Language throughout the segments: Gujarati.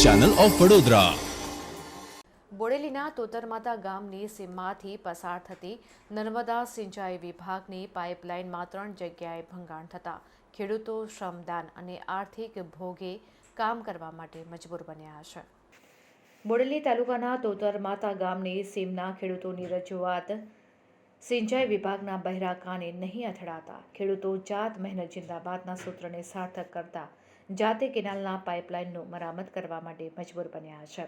ચેનલ ઓફ વડોદરા બોડેલીના તોતરમાતા ગામની સીમમાંથી પસાર થતી નર્મદા સિંચાઈ વિભાગની પાઇપલાઇનમાં ત્રણ જગ્યાએ ભંગાણ થતાં ખેડૂતો શ્રમદાન અને આર્થિક ભોગે કામ કરવા માટે મજબૂર બન્યા છે. બોડેલી તાલુકાના તોતરમાતા ગામની સીમના ખેડૂતોની રજૂઆત સિંચાઈ વિભાગના બહેરા કાને નહીં અથડાતા. ખેડૂતો જાત મહેનત જિંદાબાદના સૂત્રને સાર્થક કરતા જાતે કેનાલના પાઇપલાઇનનું મરામત કરવા માટે મજબૂર બન્યા છે.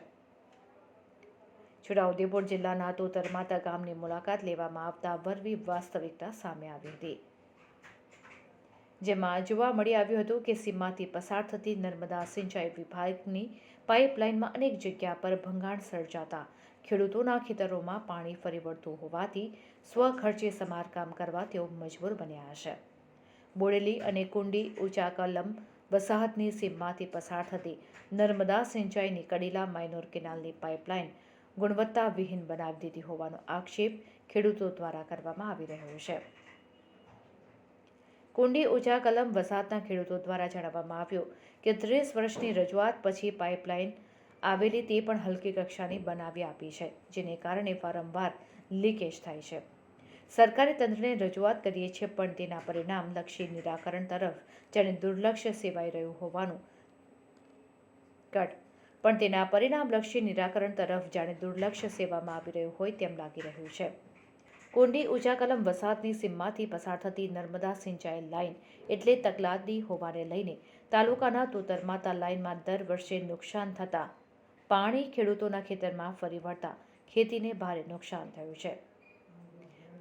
છોટાઉદેપુર જિલ્લાના તોતરમાતા ગામની મુલાકાત લેવામાં આવતા વરવી વાસ્તવિકતા સામે આવી હતી. જેમાં જોવા મળી આવ્યું હતું કે સીમાથી પસાર થતી નર્મદા સિંચાઈ વિભાગની પાઇપલાઇનમાં અનેક જગ્યા પર ભંગાણ સર્જાતા ખેડૂતોના ખેતરોમાં પાણી ફરી વળતું હોવાથી સ્વખર્ચે સમારકામ કરવા તેઓ મજબૂર બન્યા છે. બોડેલી અને કુંડી ઊંચા કલમ વસાહતની સીમમાંથી પસાર થતી નર્મદા સિંચાઈની કડીલા માઇનોર કેનાલની પાઇપલાઇન ગુણવત્તાવિહીન બનાવી દીધી હોવાનો આક્ષેપ ખેડૂતો દ્વારા કરવામાં આવી રહ્યો છે. કુંડી ઉજા કલમ વસાહતના ખેડૂતો દ્વારા જણાવવામાં આવ્યું કે ત્રીસ વર્ષની રજૂઆત પછી પાઇપલાઇન આવેલી તે પણ હલકી કક્ષાની બનાવી આપી છે, જેને કારણે વારંવાર લીકેજ થાય છે. સરકારી તંત્રને રજૂઆત કરીએ છીએ, પણ તેના પરિણામ લક્ષી નિરાકરણ તરફ જેને દુર્લક્ષ્ય સેવાઈ રહ્યું હોવાનું કટ. પણ તેના પરિણામલક્ષી નિરાકરણ તરફ જાણે દુર્લક્ષ્ય સેવામાં આવી રહ્યું હોય તેમ લાગી રહ્યું છે. કુંડી ઊંચા કલમ વસાહતની સીમમાંથી પસાર થતી નર્મદા સિંચાઈ લાઇન એટલે તકલાદી હોવાને લઈને તાલુકાના તોતરમાતા લાઇનમાં દર વર્ષે નુકસાન થતાં પાણી ખેડૂતોના ખેતરમાં ફરી વળતા ખેતીને ભારે નુકસાન થયું છે.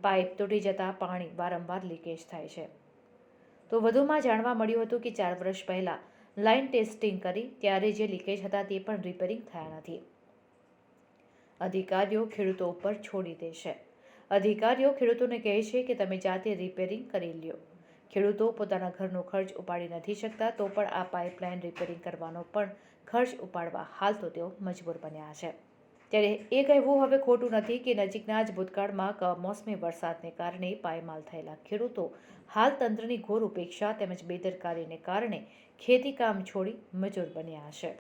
પાઇપ તૂટી જતા પાણી વારંવાર લીકેજ થાય છે. તો વધુમાં જાણવા મળ્યું હતું કે ચાર વર્ષ પહેલાં લાઇન ટેસ્ટિંગ કરી ત્યારે જે લીકેજ હતા તે પણ રિપેરિંગ થયા નથી. અધિકારીઓ ખેડૂતો ઉપર છોડી દે છે. અધિકારીઓ ખેડૂતોને કહે છે કે તમે જાતે રિપેરિંગ કરી લ્યો. ખેડૂતો પોતાના ઘરનો ખર્ચ ઉપાડી નથી શકતા તો પણ આ પાઇપલાઇન રિપેરિંગ કરવાનો પણ ખર્ચ ઉપાડવા હાલ તો તેઓ મજબૂર બન્યા છે. ત્યારે એ કહેવું હવે ખોટું નથી કે નજીકના જ ભૂતકાળમાં કમોસમી વરસાદને કારણે પાયમાલ થયેલા ખેડૂતો હાલ તંત્રની ઘોર ઉપેક્ષા તેમજ બેદરકારીને કારણે ખેતી કામ છોડી મજૂર બન્યા છે.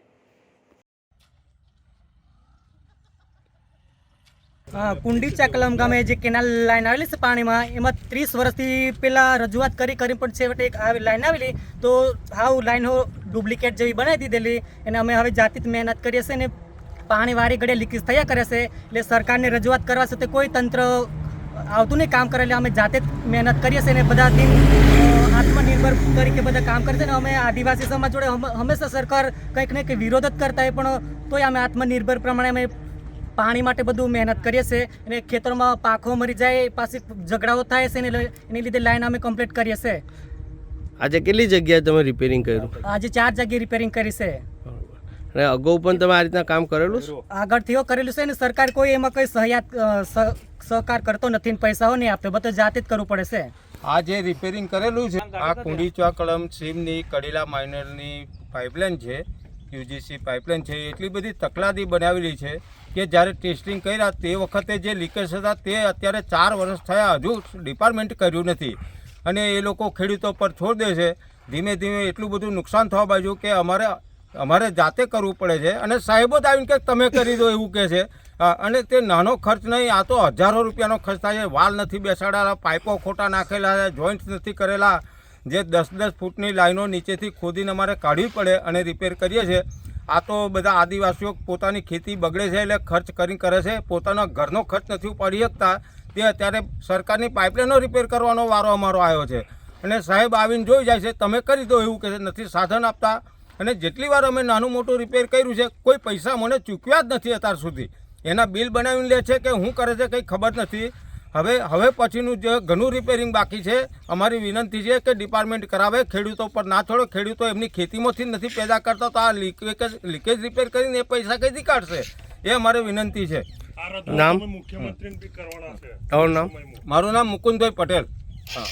કુંડી ચાકલમ ગામે જે કેનાલ લાઈન આવેલી છે પાણીમાં, એમાં ત્રીસ વર્ષથી પહેલાં રજૂઆત કરી કરી પણ છેવટે એક આવી લાઈન આવેલી. તો હાવ લાઈનો ડુપ્લિકેટ જેવી બનાવી દીધેલી. અને અમે હવે જાતિ જ મહેનત કરીએ છીએ ને પાણી વારી ઘડે લીકેજ થયા કરે છે. એટલે સરકારને રજૂઆત કરવા છતાં કોઈ તંત્ર આવતું નહીં કામ કરે એટલે અમે જાતે જ મહેનત કરીએ છીએ અને બધા દિન આત્મનિર્ભર તરીકે બધા કામ કરે છે અને અમે આદિવાસી સમાજ જોડે હમ- હંમેશા સરકાર કંઈક ને કંઈક વિરોધ જ કરતા હોય પણ તોય અમે આત્મનિર્ભર પ્રમાણે અમે પાણી માટે બધું મહેનત કરીએ છીએ અને ખેતરોમાં પાખો મરી જાય પાછી ઝઘડાઓ થાય છે એને એની લીધે લાઈન અમે કમ્પ્લીટ કરીએ છીએ. આજે કેટલી જગ્યાએ તમે રિપેરિંગ કર્યું? આજે ચાર જગ્યાએ રિપેરિંગ કરી છે. અને અગાઉ પણ તમે આ રીતના કામ કરેલું છે? આગળથી કરેલું છે ને સરકાર કોઈ એમાં કોઈ સહયાત સહકાર કરતો નથી ને પૈસાઓ નહીં આપતો બધું જાતે જ કરવું પડે છે. આ જે રિપેરિંગ કરેલું છે આ કુંડી કળમ સીમની કડીલા માઇનરની પાઇપલાઇન છે યુજીસી પાઇપલાઇન છે એટલી બધી તકલાદી બનાવેલી છે કે જ્યારે ટેસ્ટિંગ કર્યા તે વખતે જે લીકેજ હતા તે અત્યારે ચાર વર્ષ થયા હજુ ડિપાર્ટમેન્ટ કર્યું નથી. અને એ લોકો ખેડૂતો પર છોડ દે છે. ધીમે ધીમે એટલું બધું નુકસાન થવા બાજુ કે અમારે અમારે જાતે કરવું પડે છે. અને સાહેબો જ આવીને કે તમે કરી દો, એવું કહે છે. અને તે નાનો ખર્ચ નહીં, આ તો હજારો રૂપિયાનો ખર્ચ થાય છે. વાલ નથી બેસાડેલા, પાઇપો ખોટા નાખેલા છે જોઈન્ટ નથી કરેલા. જે દસ દસ ફૂટની લાઈનો નીચેથી ખોદીને અમારે કાઢવી પડે અને રિપેર કરીએ છીએ. આ તો બધા આદિવાસીઓ પોતાની ખેતી બગડે છે એટલે ખર્ચ કરી કરે છે. પોતાના ઘરનો ખર્ચ નથી ઉપાડી શકતા. તે અત્યારે સરકારની પાઇપલાઇનો રિપેર કરવાનો વારો અમારો આવ્યો છે. અને સાહેબ આવીને જોઈ જાય છે, તમે કરી દો, એવું કહે છે. નથી સાધન આપતા. અને જેટલી વાર અમે નાનું મોટું રિપેર કર્યું છે કોઈ પૈસા મને ચૂકવ્યા જ નથી અત્યાર સુધી. એના બિલ બનાવીને લે છે કે શું કરે છે કંઈ ખબર નથી. હવે હવે પછીનું જે ઘણું રિપેરિંગ બાકી છે અમારી વિનંતી છે કે ડિપાર્ટમેન્ટ કરાવે ખેડૂતો પર ના છોડો ખેડૂતો એમની ખેતીમાંથી જ નથી પેદા કરતા તો આ લીકેજ લીકેજ રિપેર કરીને એ પૈસા કઈથી કાઢશે? એ અમારી વિનંતી છે. નામ? નામ? મારું નામ મુકુંદભાઈ પટેલ. હા.